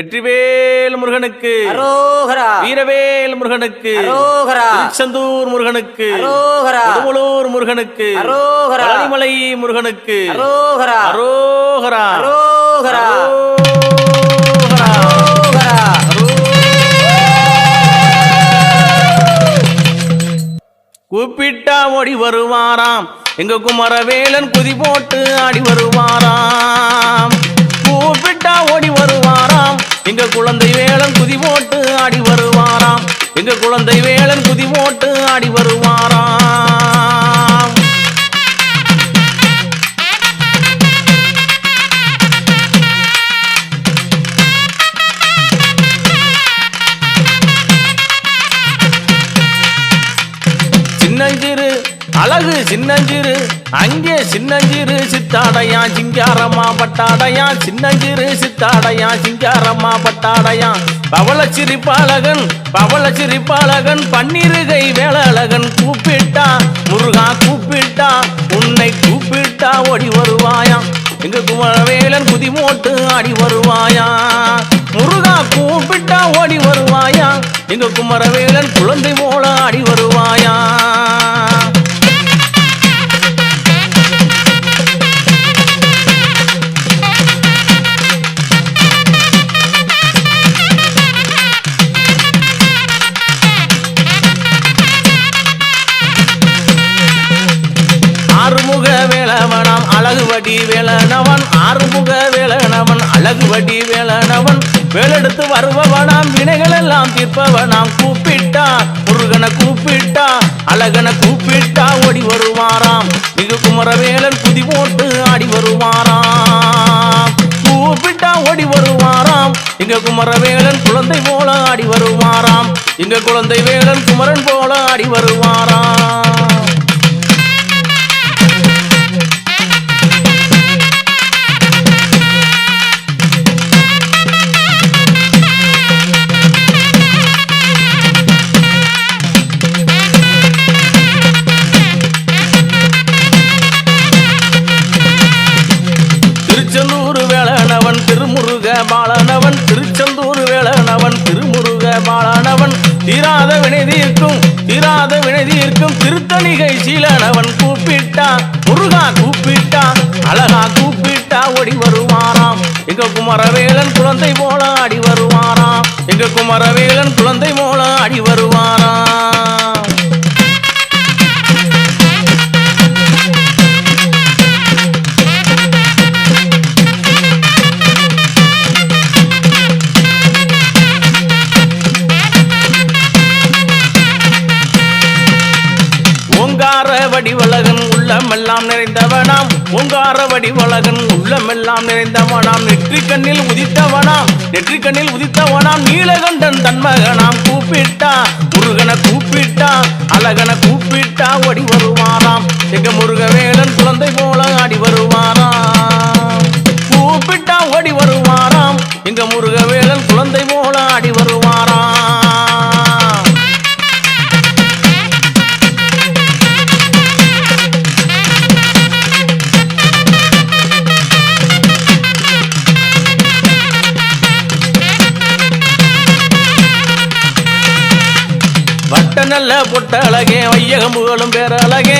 வெற்றிவேல் முருகனுக்கு வீரவேல் முருகனுக்கு திருச்செந்தூர் முருகனுக்கு கொடுமுலூர் முருகனுக்கு பழனிமலை முருகனுக்கு அரோகரா. அரோகரா. அரோகரா. அரோகரா. அரோகரா. கூப்பிட்டா ஓடி வருவாராம். எங்க குமரவேலன் குதி போட்டு ஆடி வருவாராம். கூப்பிட்டா ஓடி வருவாராம். வருவாராம். எங்க குழந்தை வேலன் குதி போட்டு ஆடி வருவாராம். எங்க குழந்தை வேலன் குதி போட்டு ஆடி வருவாராம். அழகு சின்னஞ்சிறு அங்கே சின்னஞ்சிறு சித்தாடையா சிங்காரம்மா பட்டாடையா சின்னஞ்சிறு சித்தாடையா சிங்காரம்மா பட்டாடையா. பவள சிரிப்பாளகன் பவள சிரிப்பாளகன் பன்னிருகை வேளழகன் கூப்பிட்டா முருகா கூப்பிட்டா உன்னை கூப்பிட்டா ஓடி வருவாயா. எங்க குமரவேலன் குதிமோட்டு ஆடி வருவாயா. முருகா கூப்பிட்டா ஓடி வருவாயா. எங்க குமரவேலன் குழந்தை போல ஆடி வருவாயா. அழகுவடி வேலனவன் ஆறுமுக வேலனவன் அழகுவடி வேலனவன். வேலெடுத்து வருபவனாம் வினைகள் எல்லாம் தீர்ப்பவனாம். கூப்பிட்டா முருகனை கூப்பிட்டா அழகனை கூப்பிட்டா ஓடி வருவாராம். மிகு குமரவேலன் குதி போட்டு ஆடி வருவாராம். கூப்பிட்டா ஓடி வருவாராம். இங்க குமரவேலன் குழந்தை போல ஆடி வருவாராம். இங்க குழந்தை வேலன் குமரன் போல ஆடி வருவாராம். பாலனவன் தீராத வினைதீர்க்கும் தீராத வினைதீர்க்கும் திருத்தணிகை சீலனவன் கூப்பிட்டா முருகா கூப்பிட்டா அழகா கூப்பிட்டா ஓடி வருவாராம். எங்க குமரவேலன் குழந்தை போல ஆடி வருவாராம். எங்க குமரவேலன் குழந்தை போல ஆடி வருவாராம். வடிவழகன் உள்ளமெல்லாம் நிறைந்தவனாம். ஓங்கார வடிவழகன் உள்ளமெல்லாம் நிறைந்தவனாம். நெற்றி கண்ணில் உதித்தவனாம். நெற்றி கண்ணில் உதித்தவனாம். நீலகண்டன் தன்மகனாம். கூப்பிட்டா முருகனை கூப்பிட்டா அழகனை கூப்பிட்டா ஓடி வருவாராம். எங்க முருகவேலன் குழந்தை போல ஆடி வருவாராம். கூப்பிட்டா ஓடி வருவாராம். எங்க முருகவேலன் குழந்தை போல ஆடி வருவாராம். நல்ல பொட்ட அழகே வையகம் புகழும் பேர அழகே.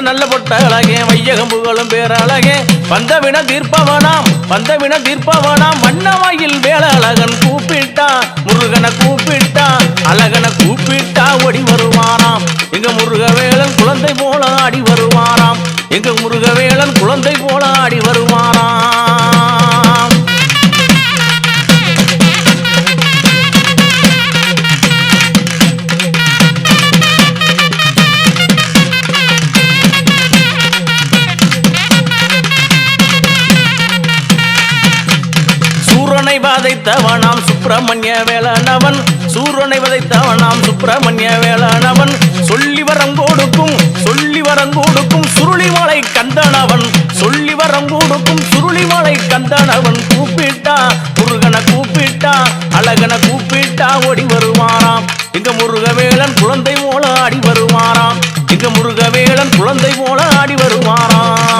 நல்ல பொட்ட அழகே வையகம் புகழும் பேர அழகே. வந்தவின தீர்ப்பவனாம் வந்தவின தீர்ப்பவனாம். வண்ணவாயில் வேல அழகன் கூப்பிட்டா முருகனை கூப்பிட்டா அழகனை கூப்பிட்டா ஓடி வருவாராம் எங்க முருகவேலன் குழந்தை போல ஆடி வருவாராம் எங்க முருகவேலன் குழந்தை போல ஆடி வருவாராம் வதைத்தவனாம் சுப்பிரமணிய வேளானவன் சூரனை வதைத்தவனாம் சுப்பிரமணிய வேளானவன் சொல்லி வரம் கொடுக்கும் சொல்லி வரம் கொடுக்கும் சுருளிமலை கந்தனவன். சொல்லி வரம் கொடுக்கும் சுருளிமலை கந்தனவன். கூப்பிட்டா முருகனை கூப்பிட்டா அழகனை கூப்பிட்டா ஓடி வருவாராம். எங்க முருகவேலன் குழந்தை போல ஆடி வருவாராம். எங்க முருகவேலன் குழந்தை போல ஆடி வருவாராம்.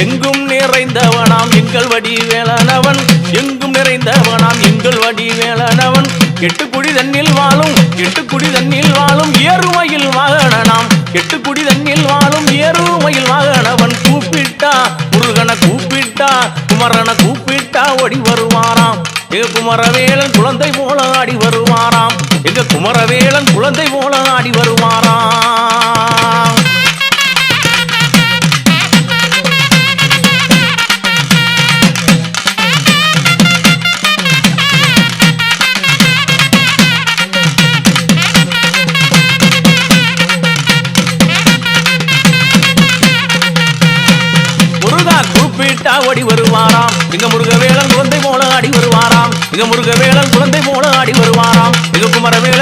எங்கும் எங்கள் வடிவேலனவன். எங்கும் நிறைந்தவனாம் எங்கள் வடிவேலனவன். எட்டு குடி தண்ணில் வாழும் எட்டு குடி தண்ணில் வாழும் ஏறுமையில் வாகனனாம் எட்டு குடி தண்ணில் வாழும் ஏறுமையில் வாகனவன் கூப்பிட்டா முருகனை கூப்பிட்டா குமரனை கூப்பிட்டா ஓடி வருவாராம் எங்க குமரவேலன் குழந்தை போல ஆடி வருவாராம் எங்க குமரவேலன் குழந்தை போல ஆடி வருவாராம் கண்டா ஓடி வருவாராம். மிக முருகவேளன் குழந்தை போல ஆடி வருவாராம். மிக முருகவேளன் குழந்தை போல ஆடி வருவாராம். மிக குமரவேளன்